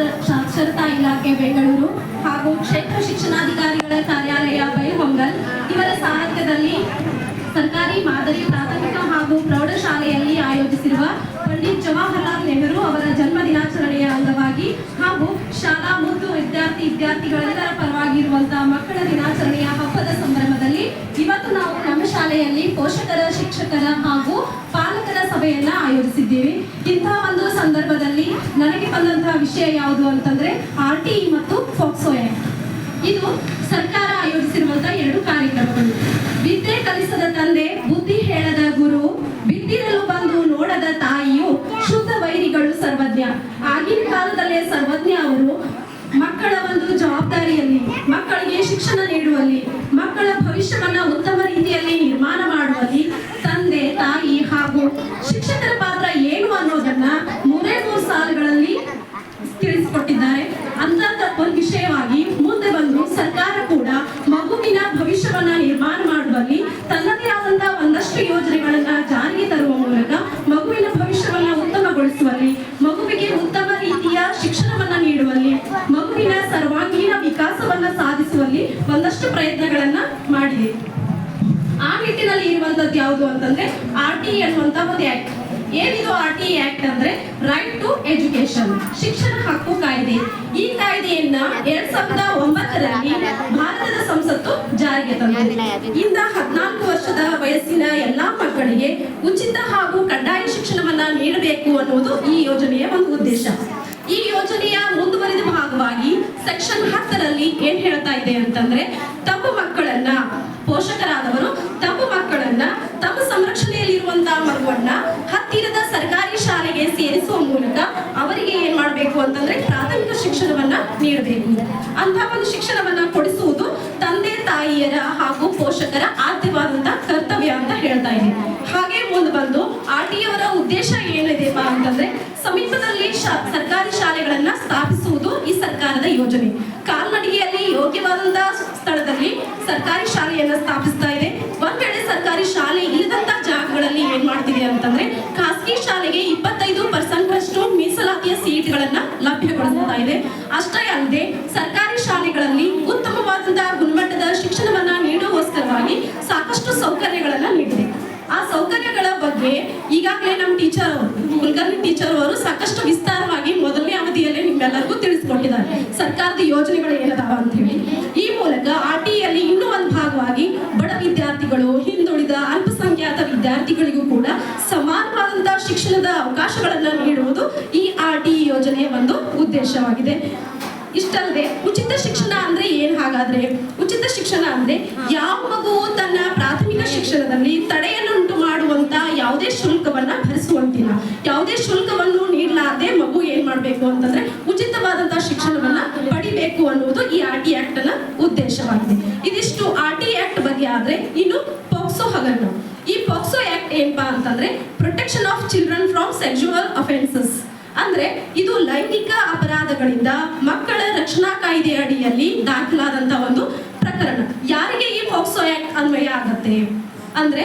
ಸಾಕ್ಷರ- ಸಾಕ್ಷರತಾ ಇಲಾಖೆ ಬೆಂಗಳೂರು ಹಾಗೂ ಕ್ಷೇತ್ರ ಶಿಕ್ಷಣಾಧಿಕಾರಿಗಳ ಕಾರ್ಯಾಲಯ ಬೈಹೊಂಗಲ್. ಇವರ ಸಾಹಿತ್ಯದಲ್ಲಿ ಸರ್ಕಾರಿ ಮಾದರಿ ಪ್ರಾಥಮಿಕ ಹಾಗೂ ಪ್ರೌಢಶಾಲೆಯಲ್ಲಿ ಆಯೋಜಿಸಿರುವ ಪಂಡಿತ್ ಜವಾಹರಲಾಲ್ ನೆಹರು ಅವರ ಜನ್ಮ ದಿನಾಚರಣೆಯ ಅಂಗವಾಗಿ ಹಾಗೂ ಶಾಲಾ ಮುದ್ದು ವಿದ್ಯಾರ್ಥಿ ವಿದ್ಯಾರ್ಥಿಗಳೆಲ್ಲರ ಪರವಾಗಿ ಇರುವಂತಹ ಮಕ್ಕಳ ದಿನಾಚರಣೆಯ ಹಬ್ಬದ ಸಂಭ್ರಮದಲ್ಲಿ ಇವತ್ತು ನಾವು ನಮ್ಮ ಶಾಲೆಯಲ್ಲಿ ಪೋಷಕರ, ಶಿಕ್ಷಕರ ಹಾಗೂ ಪಾಲಕರ ಸಭೆಯನ್ನ ಆಯೋಜಿಸಿದ್ದೀವಿ. ಇಂತಹ ಒಂದು ಸಂದರ್ಭದಲ್ಲಿ ನನಗೆ ಬಂದಂತಹ ವಿಷಯ ಯಾವುದು ಅಂತಂದ್ರೆ ಆರ್ ಟಿ ಮತ್ತು ಫೋಕ್ಸೋ ಎ ಇದು ಸರ್ಕಾರ ಆಯೋಜಿಸಿರುವಂತಹ ಎರಡು ಕಾರ್ಯಕ್ರಮಗಳು. ವಿದ್ಯೆ ಕಲಿಸದ ತಂದೆ, ಬುದ್ಧಿ ಹೇಳದ ಗುರು, ಬಿದ್ದಿರಲು ಬಂದು ನೋಡದ ತಾಯಿಯು ಶುದ್ಧ ವೈರಿಗಳು ಸರ್ವಜ್ಞ. ಆಗಿನ ಕಾಲದಲ್ಲೇ ಸರ್ವಜ್ಞ ಅವರು ಮಕ್ಕಳ ಒಂದು ಜವಾಬ್ದಾರಿಯಲ್ಲಿ, ಮಕ್ಕಳಿಗೆ ಶಿಕ್ಷಣ ನೀಡುವಲ್ಲಿ, ಮಕ್ಕಳ ಭವಿಷ್ಯವನ್ನ ಉತ್ತಮ ರೀತಿಯಲ್ಲಿ ನಿರ್ಮಾಣ ಮಾಡುವಲ್ಲಿ ತಂದೆ ತಾಯಿ ಹಾಗೂ ಶಿಕ್ಷಕರ ಪಾತ್ರ ಏನು ಅನ್ನೋದನ್ನ ಮೂರೇ ಮೂರು ಸಾಲುಗಳಲ್ಲಿ ತಿಳಿಸಿಕೊಟ್ಟಿದ್ದಾರೆ ಅಂತ ಒಂದು ವಿಷಯವಾಗಿ ಮುಂದೆ ಬಂದು ಸರ್ಕಾರ ಕೂಡ ಮಗುವಿನ ಭವಿಷ್ಯವನ್ನ ನಿರ್ಮಾಣ ಮಾಡುವಲ್ಲಿ ತನ್ನದೇ ಆದಂತಹ ಒಂದಷ್ಟು ಯೋಜನೆಗಳನ್ನ ಜಾರಿಗೆ ತರುವ ಮೂಲಕ ಮಗುವಿನ ಭವಿಷ್ಯವನ್ನ ಉತ್ತಮಗೊಳಿಸುವಲ್ಲಿ ಮಗುವಿಗೆ ಉತ್ತಮ ರೀತಿಯ ಶಿಕ್ಷಣವನ್ನ ನೀಡುವಲ್ಲಿ ಮಗುವಿನ ಸರ್ವಾಂಗೀಣ ವಿಕಾಸವನ್ನ ಸಾಧಿಸುವಲ್ಲಿ ಒಂದಷ್ಟು ಪ್ರಯತ್ನಗಳನ್ನ ಮಾಡಿದೆ ನಿಟ್ಟಿನಲ್ಲಿ ಇರುವಂತದ್ದು ಯಾವುದು ಅಂತಂದ್ರೆ ಆರ್ ಟಿ ಅನ್ನುವಂತ ಒಂದು ಆಕ್ಟ್ ಏನಿದು ಆರ್ ಟಿ ಆಕ್ಟ್ ಅಂದ್ರೆ ರೈಟ್ ಟು ಎಜುಕೇಶನ್ ಶಿಕ್ಷಣ ಹಕ್ಕು ಕಾಯ್ದೆ. ಈ ಕಾಯ್ದೆಯನ್ನ ಎರಡ್ ಸಾವಿರದ ಒಂಬತ್ತರಲ್ಲಿ ಭಾರತದ ಸಂಸತ್ತು ಜಾರಿಗೆ ತಂದಿದೆ ಇಂದ ಹದಿನಾಲ್ಕು ವರ್ಷದ ವಯಸ್ಸಿನ ಎಲ್ಲಾ ಮಕ್ಕಳಿಗೆ ಉಚಿತ ಹಾಗೂ ಕಡ್ಡಾಯ ಶಿಕ್ಷಣವನ್ನ ನೀಡಬೇಕು ಅನ್ನುವುದು ಈ ಯೋಜನೆಯ ಒಂದು ಉದ್ದೇಶ. ಈ ಯೋಜನೆಯ ಮುಂದುವರಿದ ಭಾಗವಾಗಿ ಸೆಕ್ಷನ್ ಹತ್ತರಲ್ಲಿ ಏನ್ ಹೇಳ್ತಾ ಇದೆ ಅಂತಂದ್ರೆ, ತಮ್ಮ ಮಕ್ಕಳನ್ನ ಪೋಷಕರಾದವರು ತಮ್ಮ ತಮ್ಮ ಸಂರಕ್ಷಣೆಯಲ್ಲಿರುವಂತಹ ಮಗುವನ್ನ ಹತ್ತಿರದ ಸರ್ಕಾರಿ ಶಾಲೆಗೆ ಸೇರಿಸುವ ಮೂಲಕ ಅವರಿಗೆ ಏನ್ ಮಾಡಬೇಕು ಅಂತಂದ್ರೆ ಪ್ರಾಥಮಿಕ ಶಿಕ್ಷಣವನ್ನ ನೀಡಬೇಕು. ಅಂತ ಒಂದು ಶಿಕ್ಷಣವನ್ನ ಕೊಡಿಸುವುದು ತಂದೆ, ತಾಯಿಯರ ಹಾಗೂ ಪೋಷಕರ ಆದ್ಯವಾದಂತಹ ಕರ್ತವ್ಯ ಅಂತ ಹೇಳ್ತಾ ಇದೆ ಹಾಗೆ ಮುಂದೆ ಬಂದು ಆರ್ ಟಿ ಅವರ ಉದ್ದೇಶ ಏನಿದೆಪ್ಪ ಅಂತಂದ್ರೆ ಸಮೀಪದಲ್ಲಿ ಸರ್ಕಾರಿ ಶಾಲೆಗಳನ್ನ ಸ್ಥಾಪಿಸುವುದು ಈ ಸರ್ಕಾರದ ಯೋಜನೆ. ಕಾಲ್ನಡಿಗೆಯಲ್ಲಿ ಯೋಗ್ಯವಾದಂತಹ ಸ್ಥಳದಲ್ಲಿ ಸರ್ಕಾರಿ ಶಾಲೆಯನ್ನ ಸ್ಥಾಪಿಸ್ತಾ ಇದೆ ಒಂದ್ ವೇಳೆ ಸರ್ಕಾರಿ ಶಾಲೆ ಇಲ್ಲದಂತ ಜಾಗಗಳಲ್ಲಿ ಏನ್ ಮಾಡ್ತಿದೆ ಅಂತಂದ್ರೆ ಖಾಸಗಿ ಶಾಲೆಗೆ ಇಪ್ಪತ್ತೈದು ಪರ್ಸೆಂಟ್ ಅಷ್ಟು ಮೀಸಲಾತಿಯ ಸೀಟ್ಗಳನ್ನ ಲಭ್ಯಗೊಳಿಸ್ತಾ ಇದೆ. ಅಷ್ಟೇ ಅಲ್ಲದೆ ಸರ್ಕಾರಿ ಶಾಲೆಗಳಲ್ಲಿ ಉತ್ತಮವಾದಂತಹ ಗುಣಮಟ್ಟದ ಶಿಕ್ಷಣವನ್ನ ನೀಡುವಸ್ಕರವಾಗಿ ಸಾಕಷ್ಟು ಸೌಕರ್ಯಗಳನ್ನ ನೀಡಿದೆ. ಆ ಸೌಕರ್ಯಗಳ ಬಗ್ಗೆ ಈಗಾಗಲೇ ನಮ್ಮ ಟೀಚರ್ ಅವರು, ಕುಲಕರ್ಣಿ ಟೀಚರ್ ಅವರು ಸಾಕಷ್ಟು ವಿಸ್ತಾರವಾಗಿ ಮೊದಲನೇ ಅವಧಿಯಲ್ಲೇ ನಿಮ್ಮೆಲ್ಲರಿಗೂ ತಿಳಿಸಿಕೊಟ್ಟಿದ್ದಾರೆ. ಸರ್ಕಾರದ ಯೋಜನೆಗಳು ಏನದಾವ ಅಂತ ಹೇಳಿ. ಈ ಮೂಲಕ ಆರ್ ಟಿಯಲ್ಲಿ ಇನ್ನೂ ಒಂದು ಭಾಗವಾಗಿ ಬಡ ವಿದ್ಯಾರ್ಥಿಗಳು, ಹಿಂದುಳಿದ ಅಲ್ಪಸಂಖ್ಯಾತ ವಿದ್ಯಾರ್ಥಿಗಳಿಗೂ ಕೂಡ ಸಮಾನವಾದಂತಹ ಶಿಕ್ಷಣದ ಅವಕಾಶಗಳನ್ನ ನೀಡುವುದು ಈ ಆರ್ ಟಿ ಯೋಜನೆಯ ಒಂದು ಉದ್ದೇಶವಾಗಿದೆ ಇಷ್ಟಲ್ಲದೆ ಉಚಿತ ಶಿಕ್ಷಣ ಅಂದ್ರೆ ಏನ್ ಹಾಗಾದ್ರೆ? ಉಚಿತ ಶಿಕ್ಷಣ ಅಂದ್ರೆ ಯಾವ ಮಗು ತನ್ನ ಪ್ರಾಥಮಿಕ ಶಿಕ್ಷಣದಲ್ಲಿ ತಡೆಯನ್ನುಂಟು ಮಾಡುವಂತ ಯಾವುದೇ ಶುಲ್ಕವನ್ನ ಭರಿಸುವಂತಿಲ್ಲ. ಯಾವುದೇ ಶುಲ್ಕವನ್ನು ನೀಡಲಾರದೆ ಮಗು ಏನ್ ಮಾಡ್ಬೇಕು ಅಂತಂದ್ರೆ ಉಚಿತವಾದಂತಹ ಶಿಕ್ಷಣವನ್ನ ಪಡಿಬೇಕು ಅನ್ನುವುದು ಈ ಆರ್ ಟಿ ಆಕ್ಟ್ನ ಉದ್ದೇಶವಾಗಿದೆ. ಇದಿಷ್ಟು ಆರ್ ಟಿ ಆಕ್ಟ್ ಬಗ್ಗೆ ಆದ್ರೆ ಇನ್ನು ಪೋಕ್ಸೋ ಹಗರಣ. ಈ ಪೋಕ್ಸೋ ಆಕ್ಟ್ ಏನಪ್ಪಾ ಅಂತಂದ್ರೆ protection of children from sexual offences. ಅಂದ್ರೆ ಇದು ಲೈಂಗಿಕ ಅಪರಾಧಗಳಿಂದ ಮಕ್ಕಳ ರಕ್ಷಣಾ ಕಾಯ್ದೆ ಅಡಿಯಲ್ಲಿ ದಾಖಲಾದಂತ ಒಂದು ಪ್ರಕರಣ. ಯಾರಿಗೆ ಈ ಪೋಕ್ಸೋ ಆಕ್ಟ್ ಅನ್ವಯ ಆಗತ್ತೆ? ಅಂದ್ರೆ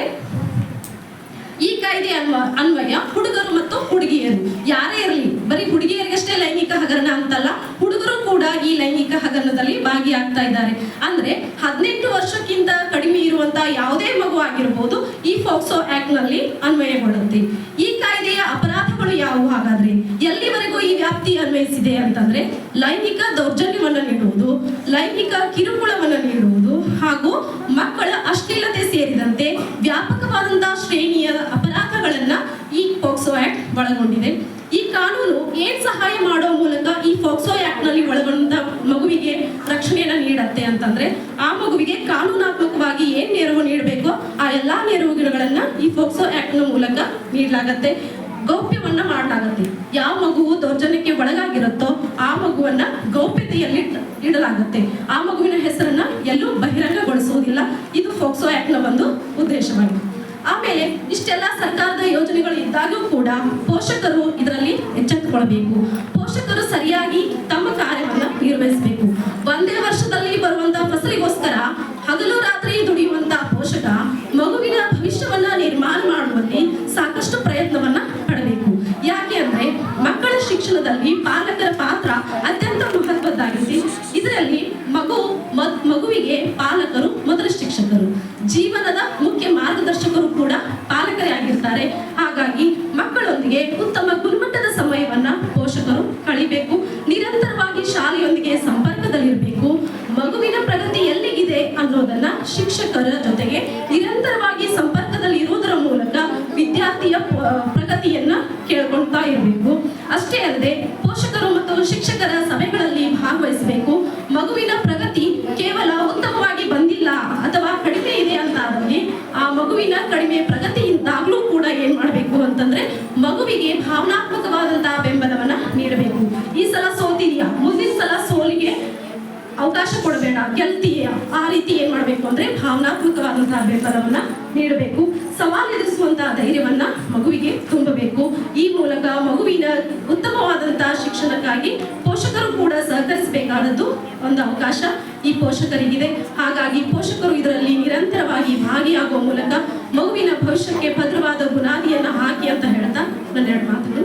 ಈ ಕಾಯ್ದೆ ಅನ್ವ, ಅನ್ವಯ ಹುಡುಗರು ಮತ್ತು ಹುಡುಗಿಯರು. ಯಾರೇ ಇರಲಿ, ಬರೀ ಹುಡುಗಿಯರಿಗಷ್ಟೇ ಲೈಂಗಿಕ ಹಗರಣ ಅಂತಲ್ಲ, ಹುಡುಗರು ಕೂಡ ಈ ಲೈಂಗಿಕ ಹಗರಣದಲ್ಲಿ ಭಾಗಿಯಾಗ್ತಾ ಇದ್ದಾರೆ. ಅಂದ್ರೆ ಹದಿನೆಂಟು ವರ್ಷಕ್ಕಿಂತ ಕಡಿಮೆ ಇರುವಂತಹ ಯಾವುದೇ ಮಗು ಆಗಿರಬಹುದು ಈ ಫೋಕ್ಸೋ ಆಕ್ಟ್ನಲ್ಲಿ ಅನ್ವಯಗೊಳ್ಳುತ್ತೆ ಈ ಕಾಯ್ದೆಯ ಅಪರಾಧಗಳು ಯಾವುವು ಹಾಗಾದ್ರೆ ಎಲ್ಲಿವರೆಗೂ ಈ ವ್ಯಾಪ್ತಿ ಅಂತಂದ್ರೆ ಲೈಂಗಿಕ ದೌರ್ಜನ್ಯವನ್ನು ನೀಡುವುದು, ಲೈಂಗಿಕ ಕಿರುಕುಳವನ್ನು ನೀಡುವುದು ಹಾಗೂ ಮಕ್ಕಳ ಅಶ್ಲೀಲತೆ ಸೇರಿದಂತೆ ವ್ಯಾಪಕವಾದಂತಹ ಶ್ರೇಣಿಯ ಅಪರಾಧಗಳನ್ನ ಈ ಪೋಕ್ಸೋ ಆಕ್ಟ್ ಒಳಗೊಂಡಿದೆ. ಈ ಕಾನೂನು ಏನ್ ಸಹಾಯ ಮಾಡುವ ಮೂಲಕ ಈ ಫೋಕ್ಸೋ ಆಕ್ಟ್ನಲ್ಲಿ ಒಳಗೊಂಡ ಮಗುವಿಗೆ ರಕ್ಷಣೆಯನ್ನು ನೀಡತ್ತೆ ಅಂತಂದ್ರೆ ಆ ಮಗುವಿಗೆ ಕಾನೂನಾತ್ಮಕವಾಗಿ ಏನ್ ನೆರವು ನೀಡಬೇಕೋ ಆ ಎಲ್ಲಾ ನೆರವುಗಳನ್ನ ಈ ಫೋಕ್ಸೋ ಆಕ್ಟ್ನ ಮೂಲಕ ನೀಡಲಾಗತ್ತೆ. ಗೌಪ್ಯವನ್ನ ಮಾಡಲಾಗತ್ತೆ ಯಾವ ಮಗುವು ದೌರ್ಜನ್ಯಕ್ಕೆ ಆ ಮಗುವನ್ನ ಗೌಪ್ಯತೆಯಲ್ಲಿ ಇಡಲಾಗುತ್ತೆ. ಆ ಮಗುವಿನ ಹೆಸರನ್ನ ಎಲ್ಲೂ ಬಹಿರಂಗಗೊಳಿಸುವುದಿಲ್ಲ. ಇದು ಫೋಕ್ಸೋ ಆಕ್ಟ್ನ ಒಂದು ಉದ್ದೇಶವಾಗಿದೆ ಆಮೇಲೆ ಇಷ್ಟೆಲ್ಲ ಸರ್ಕಾರದ ಯೋಜನೆಗಳು ಇದ್ದಾಗೂ ಕೂಡ ಪೋಷಕರು ಇದರಲ್ಲಿ ಎಚ್ಚೆತ್ತುಕೊಳ್ಬೇಕು. ಪೋಷಕರು ಸರಿಯಾಗಿ ತಮ್ಮ ಕಾರ್ಯವನ್ನ ನಿರ್ವಹಿಸಬೇಕು. ಒಂದೇ ವರ್ಷದಲ್ಲಿ ಬರುವಂತಹ ಫಸಲಿಗೋಸ್ಕರ ಹಗಲು ರಾತ್ರಿ ದುಡಿಯುವಂತಹ ಪೋಷಕ ಮಗುವಿನ ಭವಿಷ್ಯವನ್ನ ನಿರ್ಮಾಣ ಮಾಡುವಲ್ಲಿ ಸಾಕಷ್ಟು ಪ್ರಯತ್ನವನ್ನ ಪಡಬೇಕು ಯಾಕೆ ಅಂದ್ರೆ ಮಕ್ಕಳ ಶಿಕ್ಷಣದಲ್ಲಿ ಪಾಲಕರ ಪಾತ್ರ ನಿರಂತರವಾಗಿ ಶಾಲೆಯೊಂದಿಗೆ ಸಂಪರ್ಕದಲ್ಲಿರಬೇಕು ಮಗುವಿನ ಪ್ರಗತಿ ಎಲ್ಲಿಗಿದೆ ಅನ್ನೋದನ್ನ ಶಿಕ್ಷಕರ ಜೊತೆಗೆ ನಿರಂತರವಾಗಿ ಸಂಪರ್ಕದಲ್ಲಿ ಇರುವುದರ ಮೂಲಕ ವಿದ್ಯಾರ್ಥಿಯ ಪ್ರಗತಿಯನ್ನ ಕೇಳ್ಕೊಳ್ತಾ ಇರಬೇಕು. ಅಷ್ಟೇ ಅಲ್ಲದೆ ಪೋಷಕರು ಮತ್ತು ಶಿಕ್ಷಕರ ಸಭೆಗಳಲ್ಲಿ ಭಾಗವಹಿಸಬೇಕು. ಮಗುವಿನ ಪ್ರಗತಿ ಕೇವಲ ಉತ್ತಮವಾಗಿ ಬಂದಿಲ್ಲ ಅಥವಾ ಕಡಿಮೆ ಇದೆ ಅಂತ ಆದಲ್ಲಿ ಆ ಮಗುವಿನ ಕಡಿಮೆ ಪ್ರಗತಿಯಿಂದಾಗ್ಲೂ ಕೂಡ ಏನ್ ಮಾಡಬೇಕು ಅಂತಂದ್ರೆ ಮಗುವಿಗೆ ಭಾವನಾತ್ಮಕವಾದಂತಹ ಬೆಂಬಲವನ್ನ ನೀಡಬೇಕು. ಈ ಸಲ ಸೋತಿದೆಯಾ? ಮುಂದಿನ ಸಲ ಸೋಲಿಗೆ ಅವಕಾಶ ಕೊಡಬೇಡ. ಗೆಲ್ತೀಯ. ಆ ರೀತಿ ಏನ್ ಮಾಡಬೇಕು ಅಂದ್ರೆ ಭಾವನಾತ್ಮಕವಾದಂತಹ ಬೆಂಬಲವನ್ನ ನೀಡಬೇಕು. ಸವಾಲು ಎದುರಿಸುವಂತಹ ಧೈರ್ಯವನ್ನ ಮಗುವಿಗೆ ತುಂಬಬೇಕು. ಈ ಮೂಲಕ ಮಗುವಿನ ಉತ್ತಮವಾದಂತಹ ಶಿಕ್ಷಣಕ್ಕಾಗಿ ಪೋಷಕರು ಕೂಡ ಸಹಕರಿಸಬೇಕಾದದ್ದು ಒಂದು ಅವಕಾಶ ಈ ಪೋಷಕರಿಗಿದೆ. ಹಾಗಾಗಿ ಪೋಷಕರು ಇದರಲ್ಲಿ ನಿರಂತರವಾಗಿ ಭಾಗಿಯಾಗುವ ಮೂಲಕ ಮಗುವಿನ ಭವಿಷ್ಯಕ್ಕೆ ಭದ್ರವಾದ ಬುನಾದಿಯನ್ನ ಹಾಕಿ ಅಂತ ಹೇಳ್ತಾ ನನ್ನ ಮಾತುಗಳು. ಮಾತು